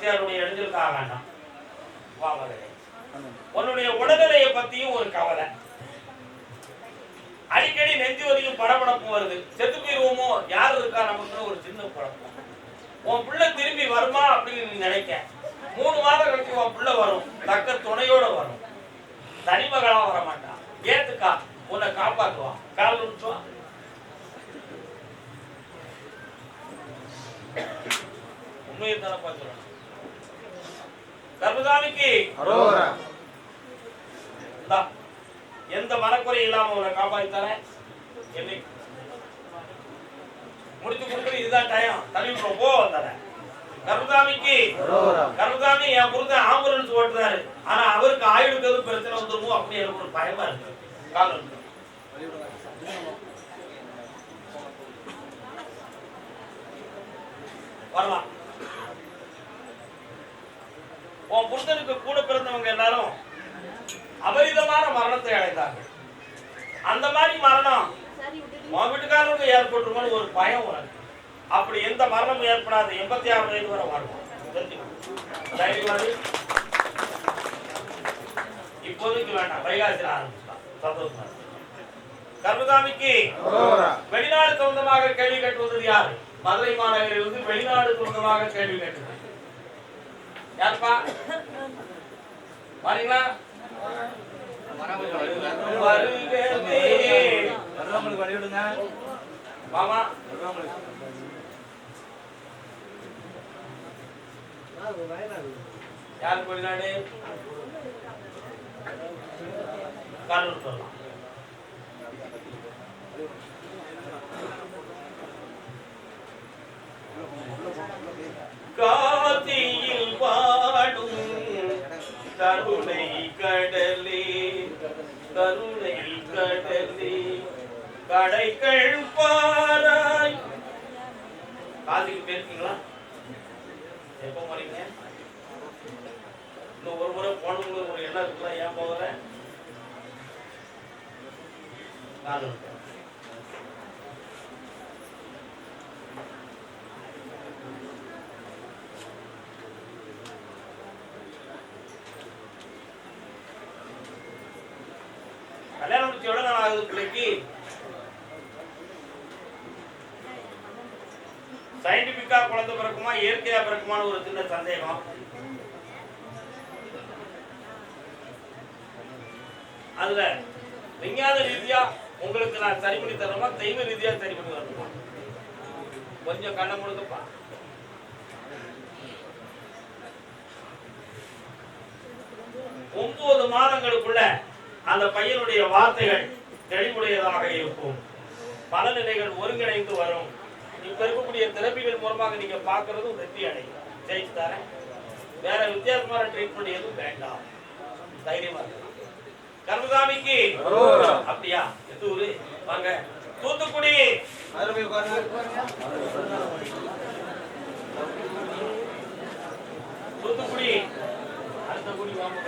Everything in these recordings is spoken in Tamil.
பத்தியாருடைய இடைஞ்சலுக்காக வேண்டாம். வா உன்னுடைய உடல்நிலையை பத்தியும் ஒரு கவலை. அடிக்கடி நெஞ்சு வரையும் படபடப்பு வருது. செத்து போயிருவோமோ? யார் இருக்கா? நமக்குன்னு ஒரு சின்ன குழப்பம். உன் பிள்ளை திரும்பி வருமா அப்படின்னு நீ நினைக்க. மூணு மாதம் கழிச்சு உன் பிள்ளை வரும். தக்க துணையோட வரும். தனிமகளா வர மாட்டான். ஏத்துக்கா. உன்னை காப்பாத்துவான். கால் விட்டுவான் உண்மையை தானே பார்த்துருவான் இந்தா, எந்த மனக்குறை இல்லாம உன்னை காப்பாத்தி தரேன். முடிச்சு கொடுக்குறது இதுதான் டயம் தள்ளி போ தரேன் கருதாமிக்கு கருதாமி என் புரிஞ்ச ஆம்புலன்ஸ் ஓட்டுறாரு. ஆனா அவருக்கு ஆயுளுக்கு எதுவும் பிரச்சனை வந்துருமோ அப்படி எனக்கு ஒரு பயமா இருக்கு. கால் வரலாம். உன் புருஷனுக்கு கூட பிறந்தவங்க எல்லாரும் அபரிதமான மரணத்தை அடைந்தார்கள். அந்த மாதிரி மரணம் உன் வீட்டுக்காரருக்கு ஏற்பட்டுருமோன்னு ஒரு பயம் உனக்கு. அப்படி எந்த மரணமும் ஏற்படாது எண்பத்தி ஆறு வயது வரை வாழ்வோம். இப்போதைக்கு வேண்டாம். வைகாசியில் ஆரம்பிச்சுக்கலாம். சந்தோஷமா. கர்மசாமிக்கு வெளிநாடு சொந்தமாக கேள்வி கேட்டுவது யார்? மதுரை மாநகரில் இருந்து வெளிநாடு சொந்தமாக கேள்வி கேட்டது யாருப்பா? வரீங்களா? வருகவே. வர்றவங்களுக்கு வழி வர்றவங்களுக்கு வெளிநாடு கடலூர் சொல்லலாம் கருணை கடலே கருணை கடலே. கடைகள் பாராய். காதுக்கு பேருக்கீங்களா எப்போ போறீங்க? இன்னும் ஒரு முறை போனவங்களுக்கு ஒரு எண்ணம் இருக்குல்ல ஏன் போகிறேன் காரணம் இருக்கு. கல்யாணம் முடிச்சு எவ்வளவு நாள் ஆகுது பிள்ளைக்கு சயின்டிபிக்கா குழந்தை பிறக்குமா இயற்கையா பிறக்குமான்னு ஒரு சின்ன சந்தேகம். அதுல விஞ்ஞான ரீதியா உங்களுக்கு நான் சரி பண்ணி தரணுமா? தெய்வ ரீதியா சரி பண்ணி வரணுமா கொஞ்சம் கண்ணை முழுக்கப்பா ஒன்பது மாதங்களுக்குள்ள அந்த பையனுடைய வார்த்தைகள் தெளிவுடையதாக இருக்கும். பல நிலைகள் ஒருங்கிணைந்து வரும். இப்ப இருக்கக்கூடிய தெரப்பிகள் மூலமாக நீங்க பார்க்கறதும் வெற்றி அடையும். ஜெயிச்சு தரேன். வேற வித்தியாசமான ட்ரீட்மெண்ட் எதுவும் வேண்டாம். தைரியமா கர்மசாமிக்கு. அப்படியா? எந்த ஊரு? வாங்க. தூத்துக்குடி. தூத்துக்குடி. அடுத்த குடி வாங்க.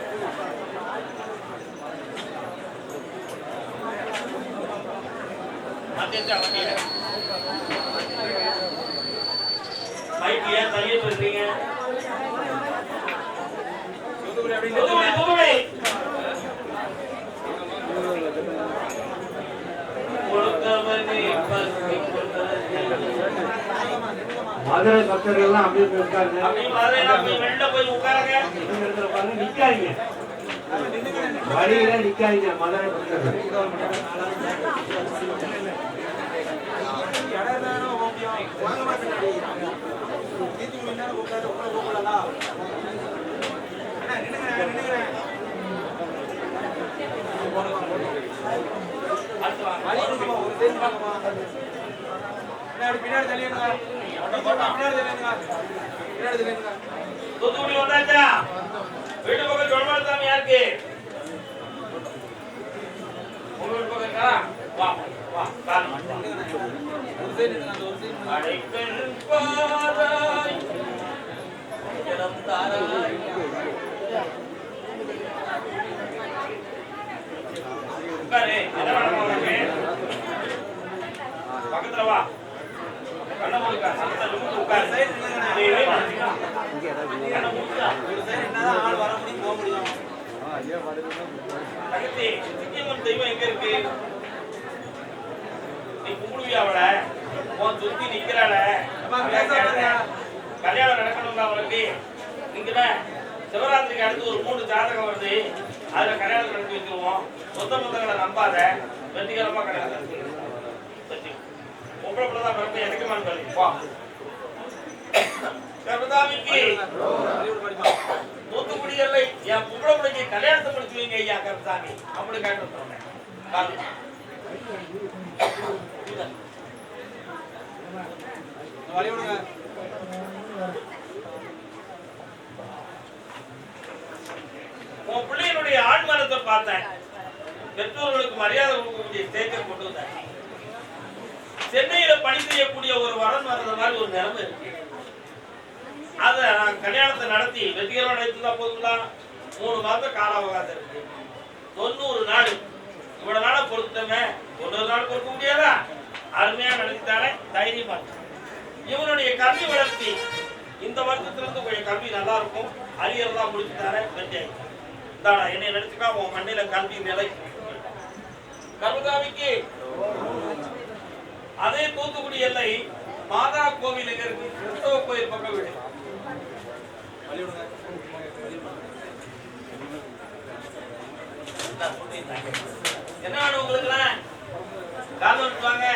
மைக் ஏன் பக்தி கொடுத்தவனே. மதுரை பக்தர்கள் எல்லாம் அப்படியே போய் உட்காருங்க. நிக்காதீங்க. வழியில நிக்காதீங்க மதுரை பக்தர்கள். பின்னாடி தள்ளிடுங்க பின்னாடி தள்ளிடுங்க பின்னாடி தள்ளிடுங்க தூத்துக்குடி வந்தாச்சா வீட்டு பக்கம் ஜொல்மால் சாமி யாருக்கு பக்கம் இருக்கா? வா வா கால் ஒரு சைடு அந்த ஒரு சைடு பாராய் ஜலம் தாராய் உட்காரு என்ன வேணும் உனக்கு பக்கத்துல வா. கண்ண மூடுக்கா சத்தத்தை நிமிர்ந்து உட்காரு நீ ஒரு சைடு என்னதான் ஆள் வர முடியும் போக முடியும் சித்தியம்மன் தெய்வம் எங்க இருக்கு நீ கும்பிடுவியா அவளை உன் சுத்தி நிக்கிறாள கல்யாணம் நடக்கணும்ல அவளுக்கு நீங்கட சிவராத்திரிக்கு அடுத்து ஒரு மூணு ஜாதகம் வருது. அதில் கல்யாணம் நடத்தி வச்சிருவோம். சொந்த பந்தங்களை நம்பாத வெற்றிகரமாக கல்யாணம் நடத்தி வெற்றி பொம்பளை பிள்ளை தான் பிறப்பு எனக்கு மாட்டாரு வா. கருதாமிக்கு வெளியூர் என் பொம்பளை பிள்ளைக்கு கல்யாணத்தை முடிச்சு வைங்க ஐயா கருதாமி அப்படி கேட்டு சொன்னேன் உன் பிள்ளையினுடைய ஆண்மனத்தை பார்த்தேன். பெற்றோர்களுக்கு மரியாதை கொடுக்கக்கூடிய ஸ்டேஜை கொண்டு வந்தேன். சென்னையில பணி செய்யக்கூடிய ஒரு வரன் வர்றது மாதிரி ஒரு நிலைமை இருக்கு. அத நான் கல்யாணத்தை நடத்தி வெற்றிகரம் நடத்தி போதுங்களா? மூணு மாதம் கால அவகாசம் இருக்கு. தொண்ணூறு நாள். இவ்வளவு நாள பொருத்தமே தொண்ணூறு நாள் பொறுக்க முடியாதா? அருமையா நடத்தித்தானே தைரியமா இவனுடைய கல்வி வளர்த்தி இந்த வருஷத்திலிருந்து கொஞ்சம் கல்வி நல்லா இருக்கும் அரியர்லாம் முடிச்சுட்டாரே வெற்றி ஆயிடுச்சு. என்னை நினைச்சுக்கா உன் மண்ணில கல்வி நிலை கருதாவிக்கு அதே தூத்துக்குடி எல்லை மாதா கோவில் எங்க இருக்கு? கிறிஸ்தவ கோயில் பக்கம் வீடு. என்ன வேணும் உங்களுக்குலாம்? கால் வந்துட்டு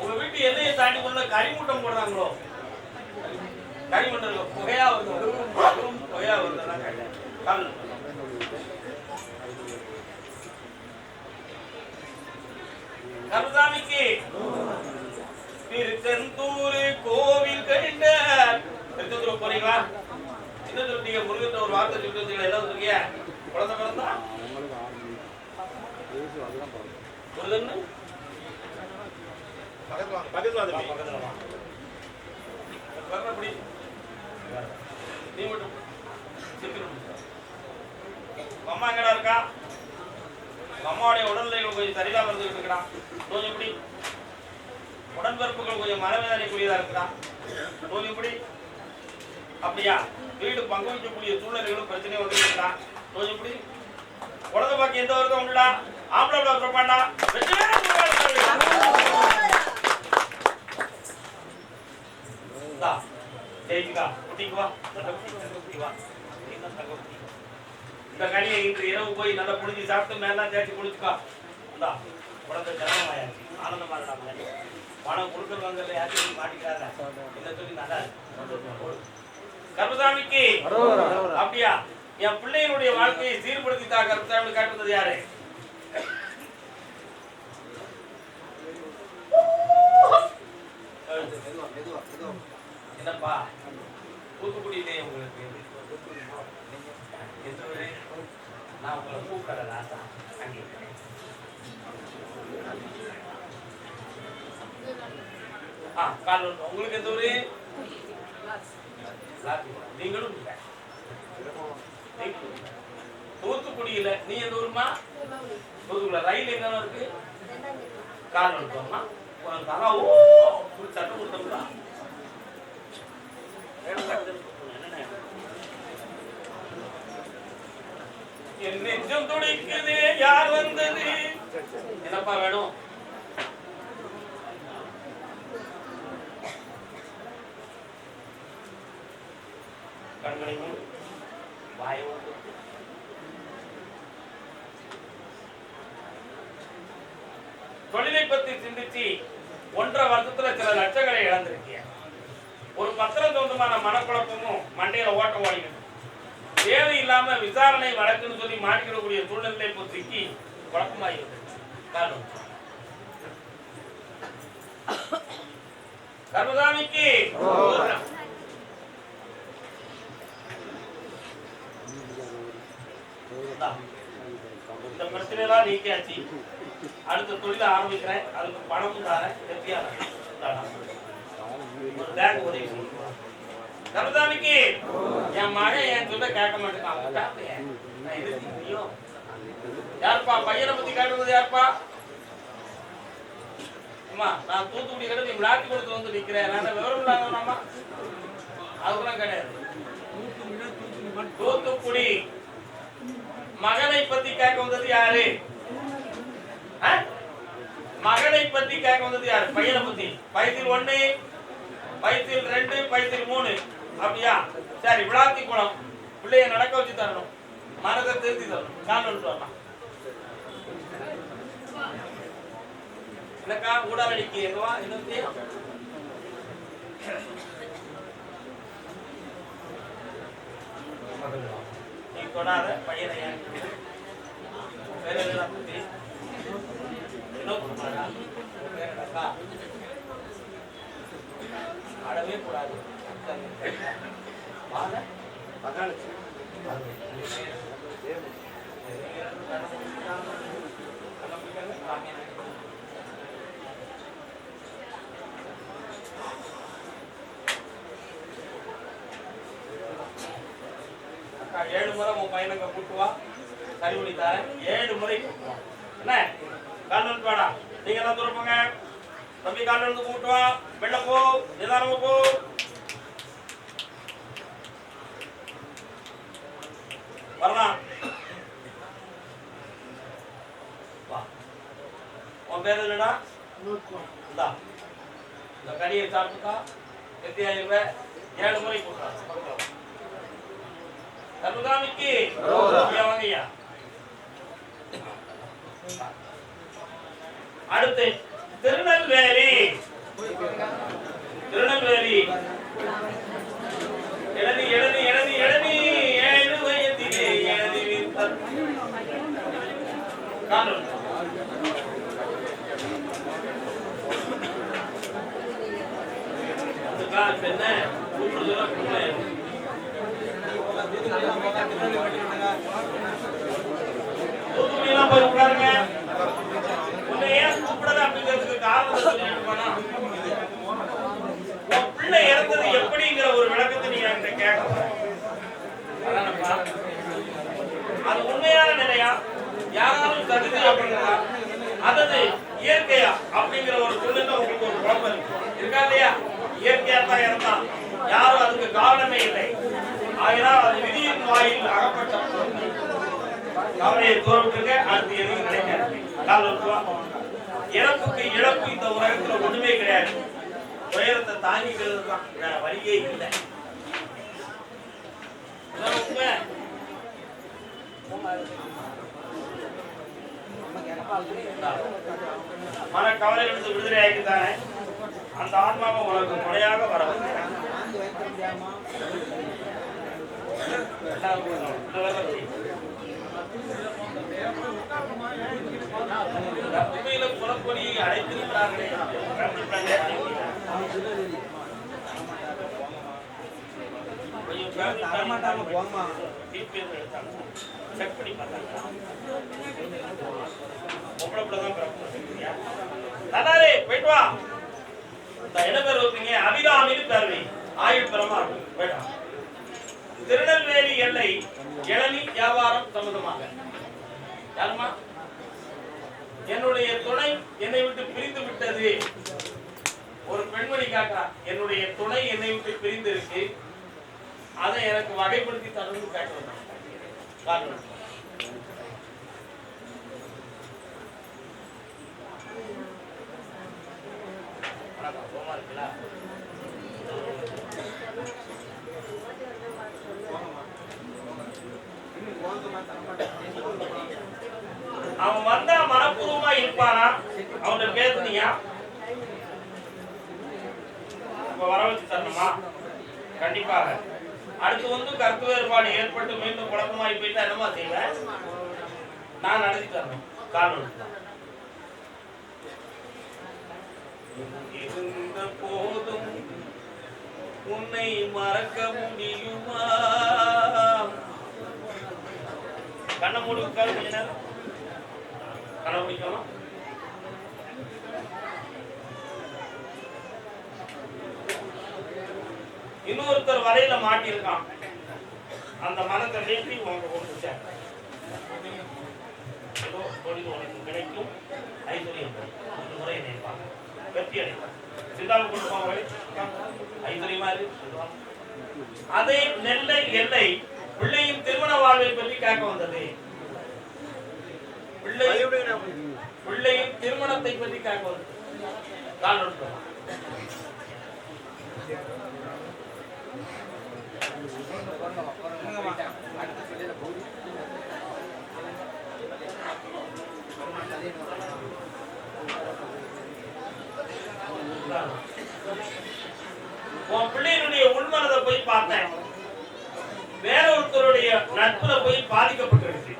உங்க வீட்டு எல்லையை தாண்டி கொண்டு கரிமூட்டம் போடுறாங்களோ? கரிமூட்டம் புகையா வருது. வெறும் புகையா வருதுதான் கல். கருதாமிக்கு. திருச்செந்தூர் கோவில் கண்ட திருச்செந்தூர் போறீங்களா? என்ன சொல்றீங்க முருகன் ஒரு வார்த்தை சொல்லிட்டு வந்தீங்களா? எல்லாம் சொல்றீங்க குழந்தை பிறந்தா? முருகன் பக்கத்துல வந்து பக்கத்துல வா வர்ற அப்படி நீ மட்டும் சீக்கிரம் பிடிச்சா. உங்க அம்மா எங்கடா இருக்கா? அம்மாவுடைய உடல்நிலை கொஞ்சம் சரியில்லாம இருந்துகிட்டு இருக்கிறான். நோய் எப்படி உடன்பிறப்புகள் கொஞ்சம் மனவேதனைக்குரியதா இருக்கிறான் நோய் எப்படி அப்படியா? வீடு பங்கு வைக்கக்கூடிய சூழ்நிலைகளும் பிரச்சனையும் வந்து இருக்கிறான் நோய் எப்படி குழந்தை பாக்கி எந்த வருதம் உண்டுடா? ஆம்பளை பிள்ளை பிறப்பாண்டா இந்தா, ஜெயிச்சுக்கா, குட்டிக்கு வா, நல்ல குட்டி, வா. இந்த கனியை இன்று இரவு போய் நல்லா புடிஞ்சு சாப்பிட்டு மேலாம் தேய்ச்சி குளிச்சுக்கா இந்தா குழந்தை ஜனமாயாச்சு ஆனந்தமா இருக்கா பணம் கொடுக்கறவங்க யாரையும் மாட்டிக்காத என்ன சொல்லி நல்லா கருப்பசாமிக்கு அப்படியா என் பிள்ளையினுடைய வாழ்க்கையை சீர்படுத்தித்தா கருப்பசாமி காட்டுறது யாரு என்னப்பா? தூத்துக்குடியிலே உங்களுக்கு நான் உங்களை கூப்பிடல ராசா ஆ கால் உங்களுக்கு எந்த ஊரு? நீங்களும் தூத்துக்குடியில நீ எந்த ஊருமா தூத்துக்குடியில ரயில் எங்க இருக்கு? கால் அனுப்பமா உனக்கு தலா ஓ சட்டம் கொடுத்தோம்னா என் நெஞ்சம் துடிக்குது யார் வந்தது? என்னப்பா வேணும்? கர்மசாமிக்கு பிரச்சனை இந்த பிரச்சனையெல்லாம் நீக்கியாச்சு. அடுத்த தொழிலை ஆரம்பிக்கிறேன். அதுக்கு பணமும் தரேன் ஒரு பேங்க் உதவி கருதாமிக்கு என் மகன் என் சொல்ல கேட்க மாட்டேங்கான் யாருப்பா? பையனை பத்தி கேட்டது யாருப்பா? அம்மா நான் தூத்துக்குடி கிட்ட நீ விளாட்டு கொடுத்து வந்து நிக்கிறேன். நான் என்ன விவரம் இல்லாதவனாமா அதுக்கெல்லாம் கிடையாது. தூத்துக்குடி. மகனை பத்தி கேட்க வந்தது யாரு? ஆ? மகனை பத்தி கேட்க வந்தது யாரு? பையனை பத்தி. பைத்தில் ஒண்ணு பைத்தில் ரெண்டு பைத்தில் மூணு. அப்படியா? சரி விளாத்தி குளம். பிள்ளைய நடக்க வச்சு தரணும். மனதை திருத்தி தரணும். கால் வரலாம் இல்லக்கா ஊடாவளிக்கு எங்கவா இன்னும் நீ தொடாத பையனை வேற என்னடா புத்தி? வினோத்குமாரா வேற என்னக்கா ஆடவே கூடாது. வாங்க பதினாலு ஏழு முறை உன் பையனுக்கு கூட்டு சரி பண்ணி தரேன். ஏழு முறை என்ன? கால் வந்து நீங்க எல்லாம் தூரம் தம்பி கால் வந்து வெள்ள போ. நிதானமா போ. வரலாம் உன் பேர் என்னடா? இந்தா. இந்த கனியை சாப்பிட்டுக்கா. எத்தி ஆயிரம் ஏழு முறை கொடுத்தா கருதாமிக்கு வாங்கய்யா. அடுத்து திருநெல்வேலி. திருநெல்வேலி. எழுதி எழுதி எழுதி எழுதி. ஏழு வயதிலே எழுதி வித்தார். காணும். என்ன? போய் உட்காருங்க. உன்னை ஏன் கூப்பிடல அப்படிங்கிறதுக்கு காரணத்தை சொல்லிட்டு போனா. உன் பிள்ளை இறந்தது எப்படிங்கிற ஒரு விளக்கத்தை நீ என்கிட்ட கேட்கணும். அதானப்பா? அது உண்மையான நிலையா யாராலும் தகுதி அப்படிங்கிறதா அதது இயற்கையா அப்படிங்கிற ஒரு சொல்லுங்க உங்களுக்கு ஒரு குழப்பம் இருக்கு இருக்கா இல்லையா இயற்கையா தான் இறந்தான் யாரும் அதுக்கு காரணமே இல்லை ஆகினால் அது விதியின் வாயில் அகப்பட்ட பொருள். கவலையை தூர விட்டுருங்க அடுத்து எதுவும் கிடைக்காது. கால் வருவா இறப்புக்கு இழப்பு இந்த உலகத்துல ஒண்ணுமே கிடையாது. துயரத்தை தாங்கிக்கிறது தான் வேற வழியே இல்லை. உண்மை. மன கவலைகளுக்கு விடுதலை ஆகித்தானே அந்த ஆன்மாவை உனக்கு முறையாக வர வைக்கிறேன். உண்மையில குலப்பொடியை தரமாட்டாங்க பண்ணி பார்த்தாங்க. பொம்பளை பிள்ளை தான் போயிட்டு வா. என்ன பேர் வைப்பீங்க? அபிராமின்னு பேர் ஆயுள் இருக்கும். போயிட்டு திருநெல்வேலி எல்லை இளநீ வியாபாரம் சம்பந்தமாக யாருமா என்னுடைய துணை என்னை விட்டு பிரிந்து விட்டது. ஒரு பெண்மணி காட்டா என்னுடைய துணை என்னை விட்டு பிரிந்து இருக்கு. அதை எனக்கு வகைப்படுத்தி தரணும்னு கேட்கணும் காரணம் வணக்கம், சுகமா இருக்கீங்களா? அவன் வந்தா மனப்பூர்வமா இருப்பானா? அவன்கிட்ட பேசுனியா? இப்ப வர வச்சு தரணுமா? கண்டிப்பாக. அடுத்து வந்து கருத்து வேறுபாடு ஏற்பட்டு மீண்டும் குழப்பமாயி போயிட்டா என்னமா செய்வேன் நான் நடத்தி தரணும். காரணம். இருந்த போதும் உன்னை மறக்க முடியுமா? கண்ணை மூடி உட்காரு கொஞ்ச நேரம் கண்ணை இன்னொருத்தர் வரையில மாட்டியிருக்கான். அந்த மனத்தை நேற்றி உங்க கொடுத்துட்டேன் தொழில் உனக்கு கிடைக்கும். ஐஸ்வர்யம் ஒரு முறை நினைப்பாங்க வெற்றி அடைப்பாங்க சிந்தாவை கொண்டு போவாங்க ஐஸ்வர்யமா இருக்கு அதே நெல்லை எல்லை பிள்ளையின் திருமண வாழ்வை பற்றி கேட்க வந்தது. பிள்ளை பிள்ளையின் திருமணத்தை பற்றி கேட்க கால் உன் பிள்ளையினுடைய உள்மனதை போய் பார்த்தேன். வேற ஒருத்தருடைய நட்புல போய் பாதிக்கப்பட்டிருக்கு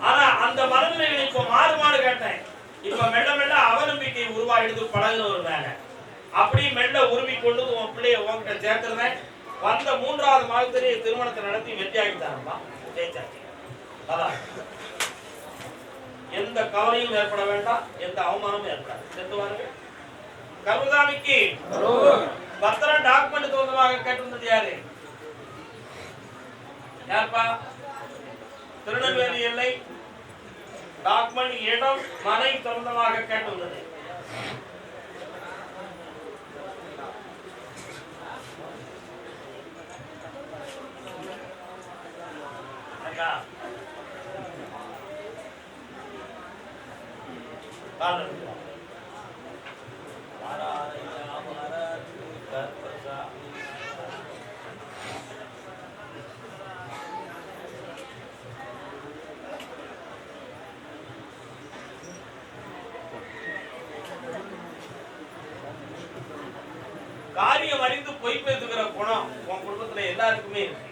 ஆனா அந்த மனநிலைகளை இப்ப மாறுபாடு கேட்டேன். இப்ப மெல்ல மெல்ல அவநம்பிக்கை உருவாயிடுது ஒரு வேலை அப்படி மெல்ல உருவி கொண்டு உன் பிள்ளைய உன்கிட்ட சேர்த்துருந்தேன் வந்த மூன்றாவது மாதத்திலேயே திருமணத்தை நடத்தி வெற்றியாகிட்டாருப்பா ஜெயிச்சாச்சு. அதான். எந்த கவலையும் ஏற்பட வேண்டாம். எந்த அவமானமும் ஏற்படாது. சென்று வாருங்கள் கருதாமிக்கு பத்திரம் டாக்குமெண்ட் சொந்தமாக கேட்டிருந்தது யாரு? யார்ப்பா? திருநெல்வேலி எல்லை டாக்குமெண்ட் இடம் மனை சொந்தமாக கேட்டுள்ளது. அக்கா கால் எடுத்துக்கோ. வாராரையா வாரார் கற்பசாமி. காரியம் அறிந்து பொய் பேசுகிற குணம் உன் குடும்பத்துல எல்லாருக்குமே இருக்கு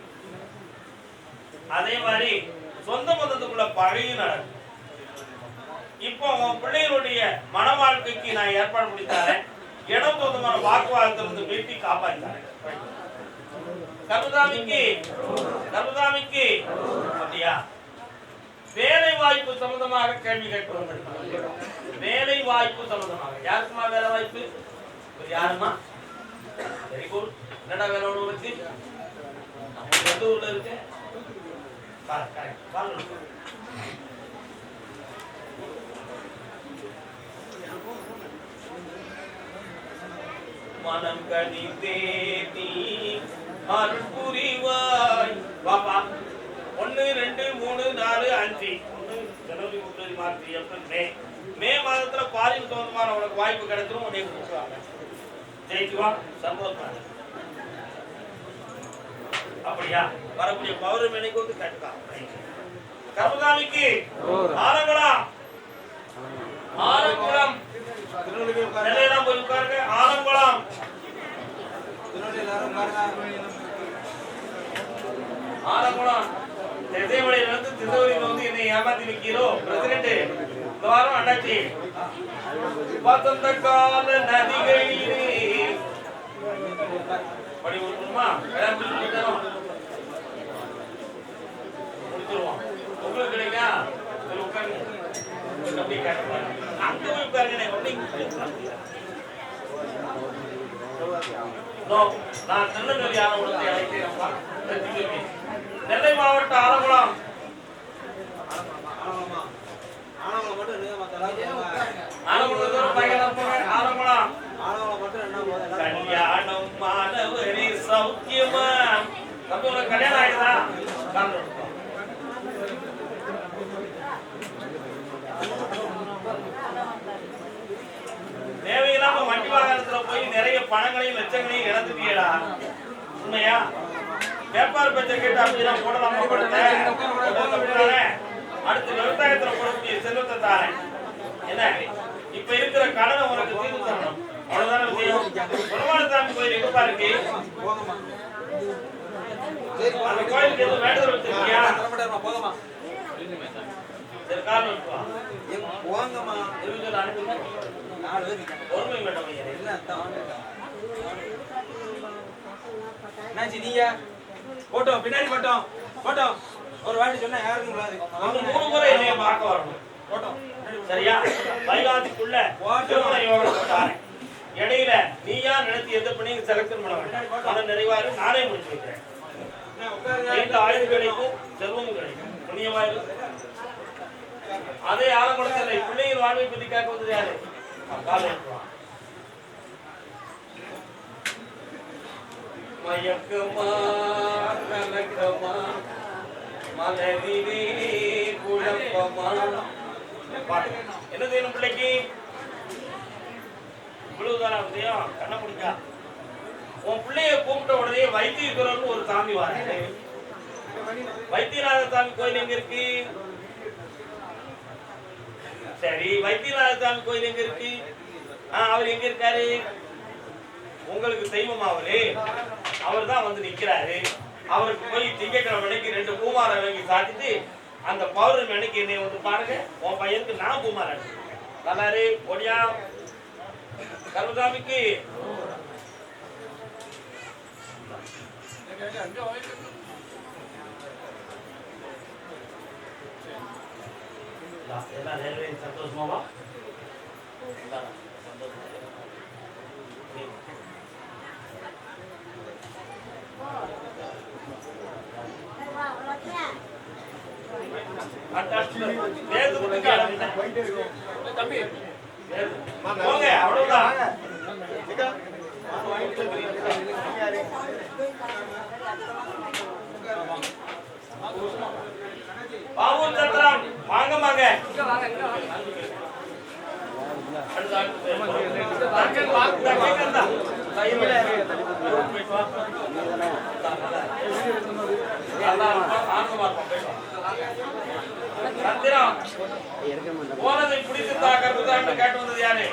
அதே மாதிரி சொந்த பந்தத்துக்குள்ள பகையும் நடக்கும் இப்போ உன் பிள்ளைகளுடைய மன வாழ்க்கைக்கு நான் ஏற்பாடு பண்ணித்தாரேன் இடம் போதுமான வாக்குவாதத்திலிருந்து மீட்டி காப்பாற்றித்தாரேன் கருதாமிக்கு கருதாமிக்கு அப்படியா? வேலை வாய்ப்பு சம்பந்தமாக கேள்வி கேட்டு வந்திருக்காங்க வேலை வாய்ப்பு சம்பந்தமாக. யாருக்குமா வேலை வாய்ப்பு யாருமா? வெரி குட் என்னடா வேலை ஒன்று வச்சு நம்ம எந்த ஊர்ல இருக்கு? பாரு, மனம் கடிதே நீ அருள் புரிவாய். பாப்பா ஒன்னு ரெண்டு மூணு நாலு அஞ்சு. ஜனவரி பிப்ரவரி மார்ச் ஏப்ரல் மே. மே மாதத்துல பாலியல் சம்பந்தமான உனக்கு வாய்ப்பு கிடைச்சிரும் உன்னை கூப்பிடுவாங்க ஜெயிச்சுவா? சந்தோஷமா இரு. அப்படியா? வரக்கூடிய பௌர்ணமி அன்னைக்கு வந்து ஆலங்குளம் திருநெல்வேலி உட்காருங்க. நெல்லையெல்லாம் போய் உட்காருங்க. ஆலங்குளம். ஆலங்குளம் திசைமலையில இருந்து திருநெல்வேலியில வந்து என்னை ஏமாத்தி நிக்கிறோ? பிரசிடண்ட் இந்த வாரம் அண்ணாச்சி. வசந்த கால நதிகளிலே. படி. முடிச்சிருவோம் உங்களுக்கு கிடைக்கா? உட்காருங்க. அப்படி கேட்டுப்பாரு. அங்க போய் உட்காருங்க அப்படி நோ, நான் திருநெல்வேலி ஆலங்குளத்தை நெல்லை மாவட்டம் ஆலங்குளம் கல்யாணம் சௌக்கியமா தம்பி கல்யாணம் ஆயிடுதா வண்டி வாகனத்துல போய் நிறைய பணங்களையும் லட்சங்களையும் இழந்துட்டியடா. உண்மையா? வியாபார பச்சை கேட்டு அப்படிலாம் போடலாமா கொடுத்தேன் போடுறத விட்டுறானே. அடுத்து விவசாயத்துல போடக்கூடிய செல்வத்தை தாரேன். என்ன? இப்ப இருக்கிற கடனை உனக்கு தீர்த்து தரணும். அவ்வளவுதானே விஷயம்? பெருமாள் கோயில் எங்க பாருக்கு? அந்த கோயிலுக்கு எதுவும் வேண்டுதல் வச்சிருக்கியா? தரமாட்டாரும்மா, சரி காரணம் போங்கம்மா. இருபது என்னாச்சு நீங்க? போட்டோம் பின்னாடி போட்டோம் போட்டோம் ஒரு வாட்டி சொன்னா விடாது அவங்க மூணு முறை என்னைய பார்க்க வரணும். போட்டோம் சரியா? வைகாசிக்குள்ள திருமண யோகம் தாரேன் இடையில நீயா நினைத்து எந்த பண்ணி செலக்ஷன் பண்ண வேண்டாம் மன நிறைவாரு நானே முடிச்சு வைக்கிறேன். நீண்ட ஆயுள் கிடைக்கும் செல்வமும் கிடைக்கும். புண்ணியமா இருக்கு அதே ஆலங்குளத்தில் பிள்ளைகள் வாழ்வை பத்தி கேட்க வந்தது யாரு? மயக்கமா கலக்கமா மனதிலே என்ன செய்யணும் பிள்ளைக்கு இவ்வளவுதான விஷயம் கண்ண பிடிச்சா உன் பிள்ளைய கூப்பிட்ட உடனே வைத்தியகுரல் ஒரு சாமி வார வைத்தியநாத சாமி கோயில் எங்க இருக்கு சரி வைத்தியநாத சாமி கோயில் எங்க இருக்கு? அவர் எங்க இருக்காரு? உங்களுக்கு தெய்வம் அவரு. அவர் தான் வந்து நிக்கிறாரு. அவருக்கு போய் திங்கக்கிழமை அன்னைக்கு ரெண்டு பூமாரை வாங்கி சாத்திட்டு அந்த பௌர்ணமி அன்னைக்கு என்னை வந்து பாருங்க உன் பையனுக்கு நான் பூமாரம் நல்லாரு ஒடியா கருமசாமிக்கு எல்லாம் நிறைவேறி சந்தோஷமாவா போங்க அவ்வளவுதான் பாவூர் சத்ரம் வாங்க வாங்க. போனதை பிடித்து தாக்கிறது கேட்டு வந்தது யாரு?